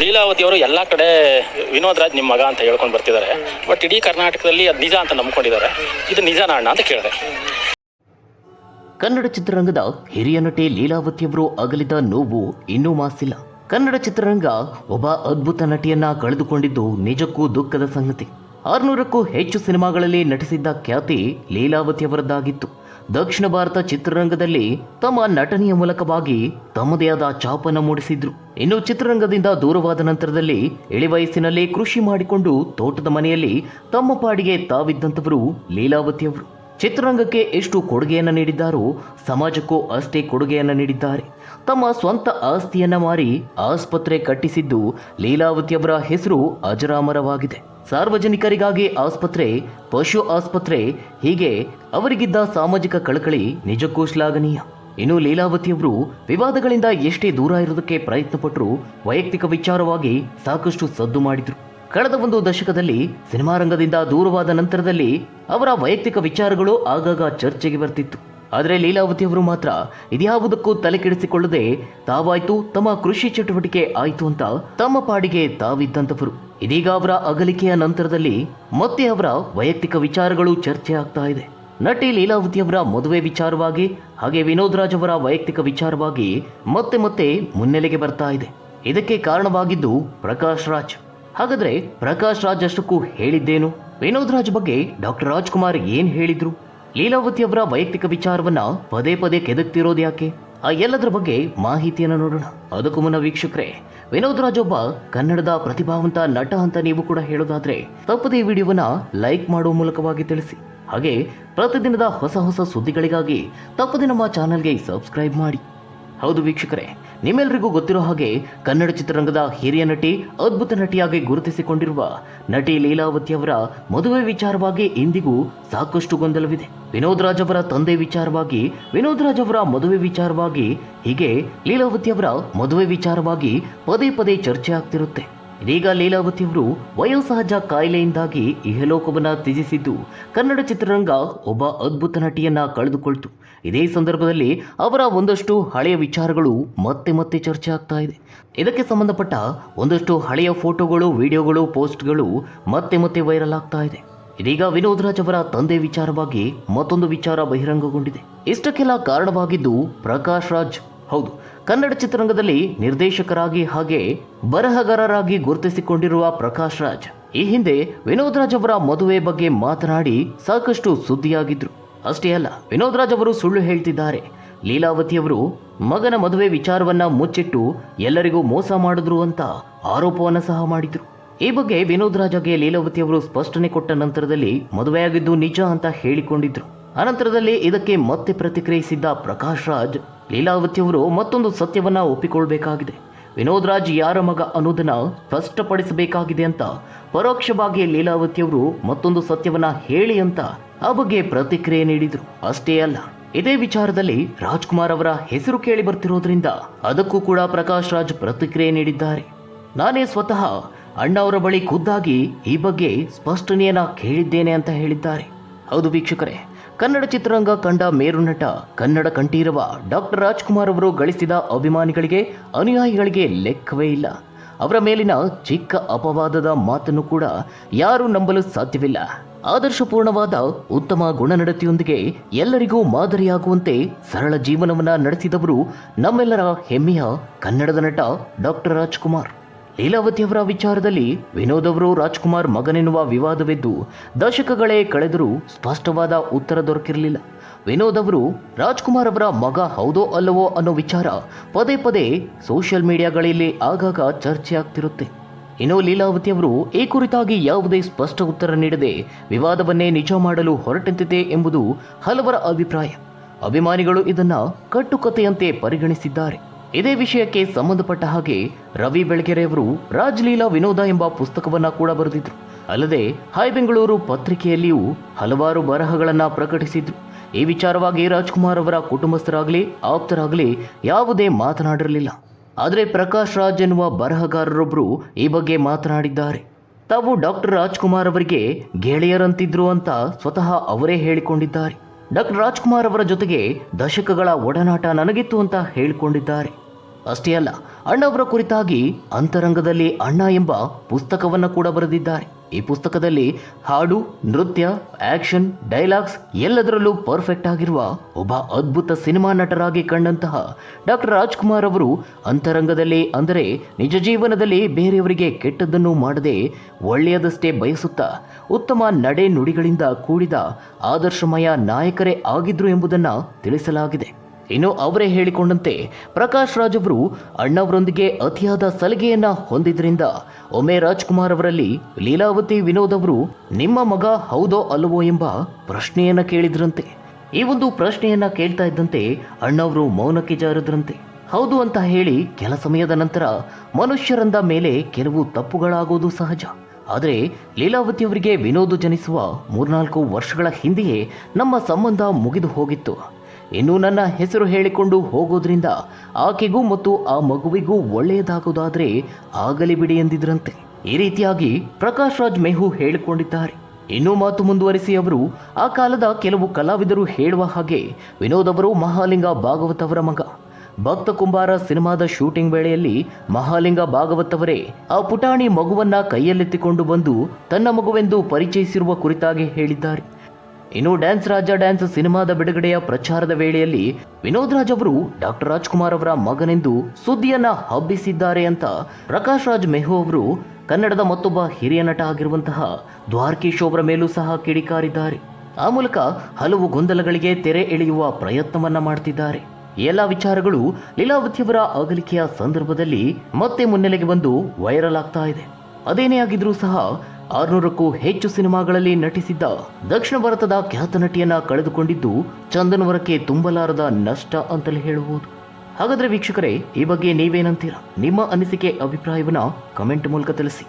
ಲೀಲಾವತಿ ಅವರು ಎಲ್ಲ ಕಡೆ ವಿನೋದ್ ರಾಜ್ ನಿಮ್ಮ ಮಗ ಅಂತ ಹೇಳ್ಕೊಂಡು ಬರ್ತಿದ್ದಾರೆ. ಬಟ್ ಇಡೀ ಕರ್ನಾಟಕದಲ್ಲಿ ಅದು ನಿಜ ಅಂತ ನಂಬ್ಕೊಂಡಿದ್ದಾರೆ. ಇದು ನಿಜನಾ ಅಣ್ಣ ಅಂತ ಕೇಳಿದೆ. ಕನ್ನಡ ಚಿತ್ರರಂಗದ ಹಿರಿಯ ನಟಿ ಲೀಲಾವತಿಯವರು ಅಗಲಿದ ನೋವು ಇನ್ನೂ ಮಾಸಿಲ್ಲ. ಕನ್ನಡ ಚಿತ್ರರಂಗ ಒಬ್ಬ ಅದ್ಭುತ ನಟಿಯನ್ನ ಕಳೆದುಕೊಂಡಿದ್ದು ನಿಜಕ್ಕೂ ದುಃಖದ ಸಂಗತಿ. ಆರುನೂರಕ್ಕೂ ಹೆಚ್ಚು ಸಿನಿಮಾಗಳಲ್ಲಿ ನಟಿಸಿದ್ದ ಖ್ಯಾತಿ ಲೀಲಾವತಿಯವರದ್ದಾಗಿತ್ತು ದಕ್ಷಿಣ ಭಾರತ ಚಿತ್ರರಂಗದಲ್ಲಿ ತಮ್ಮ ನಟನೆಯ ಮೂಲಕವಾಗಿ ತಮ್ಮದೇ ಆದ ಛಾಪನ್ನು ಮೂಡಿಸಿದ್ರು. ಇನ್ನು ಚಿತ್ರರಂಗದಿಂದ ದೂರವಾದ ನಂತರದಲ್ಲಿ ಇಳಿವಯಸ್ಸಿನಲ್ಲೇ ಕೃಷಿ ಮಾಡಿಕೊಂಡು ತೋಟದ ಮನೆಯಲ್ಲಿ ತಮ್ಮ ಪಾಡಿಗೆ ತಾವಿದ್ದಂಥವರು ಲೀಲಾವತಿಯವರು ಚಿತ್ರರಂಗಕ್ಕೆ ಎಷ್ಟು ಕೊಡುಗೆಯನ್ನು ನೀಡಿದ್ದಾರೋ ಸಮಾಜಕ್ಕೂ ಅಷ್ಟೇ ಕೊಡುಗೆಯನ್ನು ನೀಡಿದ್ದಾರೆ. ತಮ್ಮ ಸ್ವಂತ ಆಸ್ತಿಯನ್ನ ಮಾರಿ ಆಸ್ಪತ್ರೆ ಕಟ್ಟಿಸಿದ್ದು ಲೀಲಾವತಿಯವರ ಹೆಸರು ಅಜರಾಮರವಾಗಿದೆ. ಸಾರ್ವಜನಿಕರಿಗಾಗಿ ಆಸ್ಪತ್ರೆ, ಪಶು ಆಸ್ಪತ್ರೆ, ಹೀಗೆ ಅವರಿಗಿದ್ದ ಸಾಮಾಜಿಕ ಕಳಕಳಿ ನಿಜಕ್ಕೂ ಶ್ಲಾಘನೀಯ ಇನ್ನು ಲೀಲಾವತಿಯವರು ವಿವಾದಗಳಿಂದ ಎಷ್ಟೇ ದೂರ ಇರೋದಕ್ಕೆ ಪ್ರಯತ್ನ ಪಟ್ಟರು ವೈಯಕ್ತಿಕ ವಿಚಾರವಾಗಿ ಸಾಕಷ್ಟು ಸದ್ದು ಮಾಡಿದ್ರು. ಕಳೆದ ಒಂದು ದಶಕದಲ್ಲಿ ಸಿನಿಮಾ ರಂಗದಿಂದ ದೂರವಾದ ನಂತರದಲ್ಲಿ ಅವರ ವೈಯಕ್ತಿಕ ವಿಚಾರಗಳು ಆಗಾಗ ಚರ್ಚೆಗೆ ಬರ್ತಿತ್ತು. ಆದರೆ ಲೀಲಾವತಿಯವರು ಮಾತ್ರ ಇದ್ಯಾವುದಕ್ಕೂ ತಲೆ ಕೆಡಿಸಿಕೊಳ್ಳದೆ ತಾವಾಯ್ತು ತಮ್ಮ ಕೃಷಿ ಚಟುವಟಿಕೆ ಆಯ್ತು ಅಂತ ತಮ್ಮ ಪಾಡಿಗೆ ತಾವಿದ್ದಂಥವರು. ಇದೀಗ ಅವರ ಅಗಲಿಕೆಯ ನಂತರದಲ್ಲಿ ಮತ್ತೆ ಅವರ ವೈಯಕ್ತಿಕ ವಿಚಾರಗಳು ಚರ್ಚೆ ಆಗ್ತಾ ಇದೆ. ನಟಿ ಲೀಲಾವತಿ ಅವರ ಮದುವೆ ವಿಚಾರವಾಗಿ ಹಾಗೆ ವಿನೋದ್ ರಾಜ್ ಅವರ ವೈಯಕ್ತಿಕ ವಿಚಾರವಾಗಿ ಮತ್ತೆ ಮತ್ತೆ ಮುನ್ನೆಲೆಗೆ ಬರ್ತಾ ಇದೆ. ಇದಕ್ಕೆ ಕಾರಣವಾಗಿದ್ದು ಪ್ರಕಾಶ್ ರಾಜ್. ಹಾಗಾದ್ರೆ ಪ್ರಕಾಶ್ ರಾಜ್ ಅಷ್ಟಕ್ಕೂ ಹೇಳಿದ್ದೇನು? ವಿನೋದ್ ರಾಜ್ ಬಗ್ಗೆ ಡಾಕ್ಟರ್ ರಾಜ್ಕುಮಾರ್ ಏನ್ ಹೇಳಿದ್ರು? ಲೀಲಾವತಿ ಅವರ ವೈಯಕ್ತಿಕ ವಿಚಾರವನ್ನ ಪದೇ ಪದೇ ಕೆದಕ್ತಿರೋದು ಯಾಕೆ? ಆ ಎಲ್ಲದರ ಬಗ್ಗೆ ಮಾಹಿತಿಯನ್ನು ನೋಡೋಣ. ಅದಕ್ಕೂ ಮುನ್ನ ವೀಕ್ಷಕರೇ ವಿನೋದ್ ರಾಜ್ ಒಬ್ಬ ಕನ್ನಡದ ಪ್ರತಿಭಾವಂತ ನಟ ಅಂತ ನೀವು ಕೂಡ ಹೇಳೋದಾದ್ರೆ, ತಪ್ಪದೇ ಈ ವಿಡಿಯೋವನ್ನ ಲೈಕ್ ಮಾಡುವ ಮೂಲಕವಾಗಿ ತಿಳಿಸಿ. ಹಾಗೆ ಪ್ರತಿದಿನದ ಹೊಸ ಹೊಸ ಸುದ್ದಿಗಳಿಗಾಗಿ ತಪ್ಪದೆ ನಮ್ಮ ಚಾನೆಲ್ಗೆ ಸಬ್ಸ್ಕ್ರೈಬ್ ಮಾಡಿ. ಹೌದು ವೀಕ್ಷಕರೇ ನಿಮ್ಮೆಲ್ಲರಿಗೂ ಗೊತ್ತಿರೋ ಹಾಗೆ ಕನ್ನಡ ಚಿತ್ರರಂಗದ ಹಿರಿಯ ನಟಿ, ಅದ್ಭುತ ನಟಿಯಾಗಿ ಗುರುತಿಸಿಕೊಂಡಿರುವ ನಟಿ ಲೀಲಾವತಿ ಅವರ ಮದುವೆ ವಿಚಾರವಾಗಿ ಇಂದಿಗೂ ಸಾಕಷ್ಟು ಗೊಂದಲವಿದೆ. ವಿನೋದ್ ರಾಜ್ ಅವರ ತಂದೆ ವಿಚಾರವಾಗಿ, ವಿನೋದ್ ರಾಜ್ ಅವರ ಮದುವೆ ವಿಚಾರವಾಗಿ ಹೀಗೆ ಲೀಲಾವತಿ ಅವರ ಮದುವೆ ವಿಚಾರವಾಗಿ ಪದೇ ಪದೇ ಚರ್ಚೆ ಆಗ್ತಿರುತ್ತೆ. ಇದೀಗ ಲೀಲಾವತಿಯವರು ವಯೋಸಹಜ ಕಾಯಿಲೆಯಿಂದಾಗಿ ಇಹಲೋಕವನ್ನು ತ್ಯಜಿಸಿದ್ದು, ಕನ್ನಡ ಚಿತ್ರರಂಗ ಒಬ್ಬ ಅದ್ಭುತ ನಟಿಯನ್ನ ಕಳೆದುಕೊಳ್ತು. ಇದೇ ಸಂದರ್ಭದಲ್ಲಿ ಅವರ ಒಂದಷ್ಟು ಹಳೆಯ ವಿಚಾರಗಳು ಮತ್ತೆ ಮತ್ತೆ ಚರ್ಚೆ ಆಗ್ತಾ ಇದೆ. ಇದಕ್ಕೆ ಸಂಬಂಧಪಟ್ಟ ಒಂದಷ್ಟು ಹಳೆಯ ಫೋಟೋಗಳು, ವಿಡಿಯೋಗಳು, ಪೋಸ್ಟ್ಗಳು ಮತ್ತೆ ಮತ್ತೆ ವೈರಲ್ ಆಗ್ತಾ ಇದೆ. ಇದೀಗ ವಿನೋದ್ ರಾಜ್ ಅವರ ತಂದೆ ವಿಚಾರವಾಗಿ ಮತ್ತೊಂದು ವಿಚಾರ ಬಹಿರಂಗಗೊಂಡಿದೆ. ಇಷ್ಟಕ್ಕೆಲ್ಲ ಕಾರಣವಾಗಿದ್ದು ಪ್ರಕಾಶ್ ರಾಜ್ ಹೌದು. ಕನ್ನಡ ಚಿತ್ರರಂಗದಲ್ಲಿ ನಿರ್ದೇಶಕರಾಗಿ ಹಾಗೆ ಬರಹಗಾರರಾಗಿ ಗುರುತಿಸಿಕೊಂಡಿರುವ ಪ್ರಕಾಶ್ ರಾಜ್. ಈ ಹಿಂದೆ ವಿನೋದ್ ರಾಜ್ ಅವರ ಮದುವೆ ಬಗ್ಗೆ ಮಾತನಾಡಿ ಸಾಕಷ್ಟು ಸುದ್ದಿಯಾಗಿದ್ರು. ಅಷ್ಟೇ ಅಲ್ಲ, ವಿನೋದ್ ರಾಜ್ ಅವರು ಸುಳ್ಳು ಹೇಳ್ತಿದ್ದಾರೆ. ಲೀಲಾವತಿಯವರು ಮಗನ ಮದುವೆ ವಿಚಾರವನ್ನ ಮುಚ್ಚಿಟ್ಟು ಎಲ್ಲರಿಗೂ ಮೋಸ ಮಾಡಿದ್ರು ಅಂತ ಆರೋಪವನ್ನು ಸಹ ಮಾಡಿದ್ರು. ಈ ಬಗ್ಗೆ ವಿನೋದ್ ರಾಜ್ಗೆ ಲೀಲಾವತಿಯವರು ಸ್ಪಷ್ಟನೆ ಕೊಟ್ಟ ನಂತರದಲ್ಲಿ ಮದುವೆಯಾಗಿದ್ದು ನಿಜ ಅಂತ ಹೇಳಿಕೊಂಡಿದ್ರು. ಅನಂತರದಲ್ಲಿ ಇದಕ್ಕೆ ಮತ್ತೆ ಪ್ರತಿಕ್ರಿಯಿಸಿದ್ದ ಪ್ರಕಾಶ್ ರಾಜ್ ಲೀಲಾವತಿಯವರು ಮತ್ತೊಂದು ಸತ್ಯವನ್ನು ಒಪ್ಪಿಕೊಳ್ಬೇಕಾಗಿದೆ. ವಿನೋದ್ ರಾಜ್ ಯಾರ ಮಗ ಅನ್ನೋದನ್ನ ಸ್ಪಷ್ಟಪಡಿಸಬೇಕಾಗಿದೆ ಅಂತ ಪರೋಕ್ಷವಾಗಿ ಲೀಲಾವತಿಯವರು ಮತ್ತೊಂದು ಸತ್ಯವನ್ನ ಹೇಳಿ ಅಂತ ಆ ಬಗ್ಗೆ ಪ್ರತಿಕ್ರಿಯೆ ನೀಡಿದರು. ಅಷ್ಟೇ ಅಲ್ಲ, ಇದೇ ವಿಚಾರದಲ್ಲಿ ರಾಜ್ಕುಮಾರ್ ಅವರ ಹೆಸರು ಕೇಳಿ ಬರ್ತಿರೋದ್ರಿಂದ ಅದಕ್ಕೂ ಕೂಡ ಪ್ರಕಾಶ್ ರಾಜ್ ಪ್ರತಿಕ್ರಿಯೆ ನೀಡಿದ್ದಾರೆ. ನಾನೇ ಸ್ವತಃ ಅಣ್ಣ ಅವರ ಬಳಿ ಖುದ್ದಾಗಿ ಈ ಬಗ್ಗೆ ಸ್ಪಷ್ಟನೆಯನ್ನ ಕೇಳಿದ್ದೇನೆ ಅಂತ ಹೇಳಿದ್ದಾರೆ. ಹೌದು ವೀಕ್ಷಕರೇ ಕನ್ನಡ ಚಿತ್ರರಂಗ ಕಂಡ ಮೇರು ನಟ, ಕನ್ನಡ ಕಂಠೀರವ ಡಾಕ್ಟರ್ ರಾಜ್ಕುಮಾರ್ ಅವರು ಗಳಿಸಿದ ಅಭಿಮಾನಿಗಳಿಗೆ ಅನುಯಾಯಿಗಳಿಗೆ ಲೆಕ್ಕವೇ ಇಲ್ಲ. ಅವರ ಮೇಲಿನ ಚಿಕ್ಕ ಅಪವಾದದ ಮಾತನ್ನು ಕೂಡ ಯಾರೂ ನಂಬಲು ಸಾಧ್ಯವಿಲ್ಲ. ಆದರ್ಶಪೂರ್ಣವಾದ ಉತ್ತಮ ಗುಣನಡತೆಯೊಂದಿಗೆ ಎಲ್ಲರಿಗೂ ಮಾದರಿಯಾಗುವಂತೆ ಸರಳ ಜೀವನವನ್ನ ನಡೆಸಿದವರು ನಮ್ಮೆಲ್ಲರ ಹೆಮ್ಮೆಯ ಕನ್ನಡದ ನಟ ಡಾಕ್ಟರ್ ರಾಜ್ಕುಮಾರ್. ಲೀಲಾವತಿಯವರ ವಿಚಾರದಲ್ಲಿ ವಿನೋದ್ ಅವರು ರಾಜ್ಕುಮಾರ್ ಮಗನೆನ್ನುವ ವಿವಾದವಿದ್ದು, ದಶಕಗಳೇ ಕಳೆದರೂ ಸ್ಪಷ್ಟವಾದ ಉತ್ತರ ದೊರಕಿರಲಿಲ್ಲ. ವಿನೋದ್ ಅವರು, ರಾಜ್ಕುಮಾರ್ ಅವರ ಮಗ ಹೌದೋ ಅಲ್ಲವೋ ಅನ್ನೋ ವಿಚಾರ ಪದೇ ಪದೇ ಸೋಷಿಯಲ್ ಮೀಡಿಯಾಗಳಲ್ಲಿ ಆಗಾಗ ಚರ್ಚೆ ಆಗ್ತಿರುತ್ತೆ. ಇನ್ನು ಲೀಲಾವತಿ ಅವರು, ಈ ಕುರಿತಾಗಿ ಯಾವುದೇ ಸ್ಪಷ್ಟ ಉತ್ತರ ನೀಡದೆ ವಿವಾದವನ್ನೇ ನಿಜ ಮಾಡಲು ಹೊರಟಂತಿದೆ ಎಂಬುದು ಹಲವರ ಅಭಿಪ್ರಾಯ. ಅಭಿಮಾನಿಗಳು ಇದನ್ನು ಕಟ್ಟುಕತೆಯಂತೆ ಪರಿಗಣಿಸಿದ್ದಾರೆ. ಇದೇ ವಿಷಯಕ್ಕೆ ಸಂಬಂಧಪಟ್ಟ ಹಾಗೆ ರವಿ ಬೆಳಗೆರೆಯವರು ರಾಜ್ಲೀಲಾ ವಿನೋದ ಎಂಬ ಪುಸ್ತಕವನ್ನ ಕೂಡ ಬರೆದಿದ್ರು. ಅಲ್ಲದೆ ಹೈ ಬೆಂಗಳೂರು ಪತ್ರಿಕೆಯಲ್ಲಿಯೂ ಹಲವಾರು ಬರಹಗಳನ್ನು ಪ್ರಕಟಿಸಿದ್ರು. ಈ ವಿಚಾರವಾಗಿ ರಾಜ್ಕುಮಾರ್ ಅವರ ಕುಟುಂಬಸ್ಥರಾಗಲಿ, ಆಪ್ತರಾಗಲಿ ಯಾವುದೇ ಮಾತನಾಡಿರಲಿಲ್ಲ. ಆದರೆ ಪ್ರಕಾಶ್ ರಾಜ್ ಎನ್ನುವ ಬರಹಗಾರರೊಬ್ಬರು ಈ ಬಗ್ಗೆ ಮಾತನಾಡಿದ್ದಾರೆ. ತಾವು ಡಾಕ್ಟರ್ ರಾಜ್ಕುಮಾರ್ ಅವರಿಗೆ ಗೆಳೆಯರಂತಿದ್ರು ಅಂತ ಸ್ವತಃ ಅವರೇ ಹೇಳಿಕೊಂಡಿದ್ದಾರೆ. ಡಾಕ್ಟರ್ ರಾಜ್ಕುಮಾರ್ ಅವರ ಜೊತೆಗೆ ದಶಕಗಳ ಒಡನಾಟ ನನಗಿತ್ತು ಅಂತ ಹೇಳಿಕೊಂಡಿದ್ದಾರೆ. ಅಷ್ಟೇ ಅಲ್ಲ, ಅಣ್ಣವರ ಕುರಿತಾಗಿ ಅಂತರಂಗದಲ್ಲಿ ಅಣ್ಣ ಎಂಬ ಪುಸ್ತಕವನ್ನು ಕೂಡ ಬರೆದಿದ್ದಾರೆ. ಈ ಪುಸ್ತಕದಲ್ಲಿ ಹಾಡು, ನೃತ್ಯ, ಆಕ್ಷನ್, ಡೈಲಾಗ್ಸ್ ಎಲ್ಲದರಲ್ಲೂ ಪರ್ಫೆಕ್ಟ್ ಆಗಿರುವ ಒಬ್ಬ ಅದ್ಭುತ ಸಿನಿಮಾ ನಟರಾಗಿ ಕಂಡಂತಹ ಡಾಕ್ಟರ್ ರಾಜ್ಕುಮಾರ್ ಅವರು ಅಂತರಂಗದಲ್ಲಿ ಅಂದರೆ ನಿಜ ಜೀವನದಲ್ಲಿ ಬೇರೆಯವರಿಗೆ ಕೆಟ್ಟದ್ದನ್ನು ಮಾಡದೆ ಒಳ್ಳೆಯದಷ್ಟೇ ಬಯಸುತ್ತಾ ಉತ್ತಮ ನಡೆ ನುಡಿಗಳಿಂದ ಕೂಡಿದ ಆದರ್ಶಮಯ ನಾಯಕರೇ ಆಗಿದ್ರು ಎಂಬುದನ್ನು ತಿಳಿಸಲಾಗಿದೆ. ಇನ್ನು ಅವರೇ ಹೇಳಿಕೊಂಡಂತೆ ಪ್ರಕಾಶ್ ರಾಜ್ ಅವರು ಅಣ್ಣವರೊಂದಿಗೆ ಅತಿಯಾದ ಸಲಿಗೆಯನ್ನ ಹೊಂದಿದ್ರಿಂದ ಒಮ್ಮೆ ರಾಜ್ಕುಮಾರ್ ಅವರಲ್ಲಿ ಲೀಲಾವತಿ ವಿನೋದ್ ಅವರು, ನಿಮ್ಮ ಮಗ ಹೌದೋ ಅಲ್ಲವೋ ಎಂಬ ಪ್ರಶ್ನೆಯನ್ನ ಕೇಳಿದ್ರಂತೆ. ಈ ಒಂದು ಪ್ರಶ್ನೆಯನ್ನ ಕೇಳ್ತಾ ಇದ್ದಂತೆ ಅಣ್ಣವರು ಮೌನಕ್ಕೆ ಜಾರದ್ರಂತೆ. ಹೌದು ಅಂತ ಹೇಳಿ ಕೆಲ ಸಮಯದ ನಂತರ ಮನುಷ್ಯರಂದ ಮೇಲೆ ಕೆಲವು ತಪ್ಪುಗಳಾಗೋದು ಸಹಜ. ಆದರೆ ಲೀಲಾವತಿಯವರಿಗೆ ವಿನೋದ್ ಜನಿಸುವ ಮೂರ್ನಾಲ್ಕು ವರ್ಷಗಳ ಹಿಂದೆಯೇ ನಮ್ಮ ಸಂಬಂಧ ಮುಗಿದು ಹೋಗಿತ್ತು. ಇನ್ನು ನನ್ನ ಹೆಸರು ಹೇಳಿಕೊಂಡು ಹೋಗೋದ್ರಿಂದ ಆಕೆಗೂ ಮತ್ತು ಆ ಮಗುವಿಗೂ ಒಳ್ಳೆಯದಾಗೋದಾದರೆ ಆಗಲಿ ಬಿಡಿ ಎಂದಿದ್ರಂತೆ. ಈ ರೀತಿಯಾಗಿ ಪ್ರಕಾಶ್ ರಾಜ್ ಮೆಹು ಹೇಳಿಕೊಂಡಿದ್ದಾರೆ. ಇನ್ನೂ ಮಾತು ಮುಂದುವರಿಸಿ ಅವರು, ಆ ಕಾಲದ ಕೆಲವು ಕಲಾವಿದರು ಹೇಳುವ ಹಾಗೆ ವಿನೋದ್ ಅವರು ಮಹಾಲಿಂಗ ಭಾಗವತ್ ಅವರ ಮಗ. ಭಕ್ತ ಕುಂಬಾರ ಸಿನಿಮಾದ ಶೂಟಿಂಗ್ ವೇಳೆಯಲ್ಲಿ ಮಹಾಲಿಂಗ ಭಾಗವತ್ ಅವರೇ ಆ ಪುಟಾಣಿ ಮಗುವನ್ನ ಕೈಯಲ್ಲೆತ್ತಿಕೊಂಡು ಬಂದು ತನ್ನ ಮಗುವೆಂದು ಪರಿಚಯಿಸಿರುವ ಕುರಿತಾಗಿ ಹೇಳಿದ್ದಾರೆ. ಇನ್ನು ಡ್ಯಾನ್ಸ್ ರಾಜ ಡ್ಯಾನ್ಸ್ ಸಿನಿಮಾದ ಬಿಡುಗಡೆಯ ಪ್ರಚಾರದ ವೇಳೆಯಲ್ಲಿ ವಿನೋದ್ ರಾಜ್ ಅವರು ಡಾಕ್ಟರ್ ರಾಜ್ಕುಮಾರ್ ಅವರ ಮಗನೆಂದು ಸುದ್ದಿಯನ್ನ ಹಬ್ಬಿಸಿದ್ದಾರೆ ಅಂತ ಪ್ರಕಾಶ್ ರಾಜ್ ಮೆಹು ಅವರು ಕನ್ನಡದ ಮತ್ತೊಬ್ಬ ಹಿರಿಯ ನಟ ಆಗಿರುವಂತಹ ದ್ವಾರಕೀಶ್ ಅವರ ಮೇಲೂ ಸಹ ಕಿಡಿಕಾರಿದ್ದಾರೆ. ಆ ಮೂಲಕ ಹಲವು ಗೊಂದಲಗಳಿಗೆ ತೆರೆ ಎಳೆಯುವ ಪ್ರಯತ್ನವನ್ನ ಮಾಡ್ತಿದ್ದಾರೆ. ಎಲ್ಲ ವಿಚಾರಗಳು ಲೀಲಾವತಿಯವರ ಅಗಲಿಕೆಯ ಸಂದರ್ಭದಲ್ಲಿ ಮತ್ತೆ ಮುನ್ನೆಲೆಗೆ ಬಂದು ವೈರಲ್ ಆಗ್ತಾ ಇದೆ. ಅದೇನೇ ಆಗಿದ್ರೂ ಸಹ ಆರುನೂರಕ್ಕೂ ಹೆಚ್ಚು ಸಿನಿಮಾಗಳಲ್ಲಿ ನಟಿಸಿದ್ದ ದಕ್ಷಿಣ ಭಾರತದ ಖ್ಯಾತ ನಟಿಯನ್ನ ಕಳೆದುಕೊಂಡಿದ್ದು ಚಂದನವರಕ್ಕೆ ತುಂಬಲಾರದ ನಷ್ಟ ಅಂತಲೇ ಹೇಳಬಹುದು. ಹಾಗಾದ್ರೆ ವೀಕ್ಷಕರೇ, ಈ ಬಗ್ಗೆ ನೀವೇನಂತೀರಾ? ನಿಮ್ಮ ಅನಿಸಿಕೆ, ಅಭಿಪ್ರಾಯವನ್ನ ಕಮೆಂಟ್ ಮೂಲಕ ತಿಳಿಸಿ.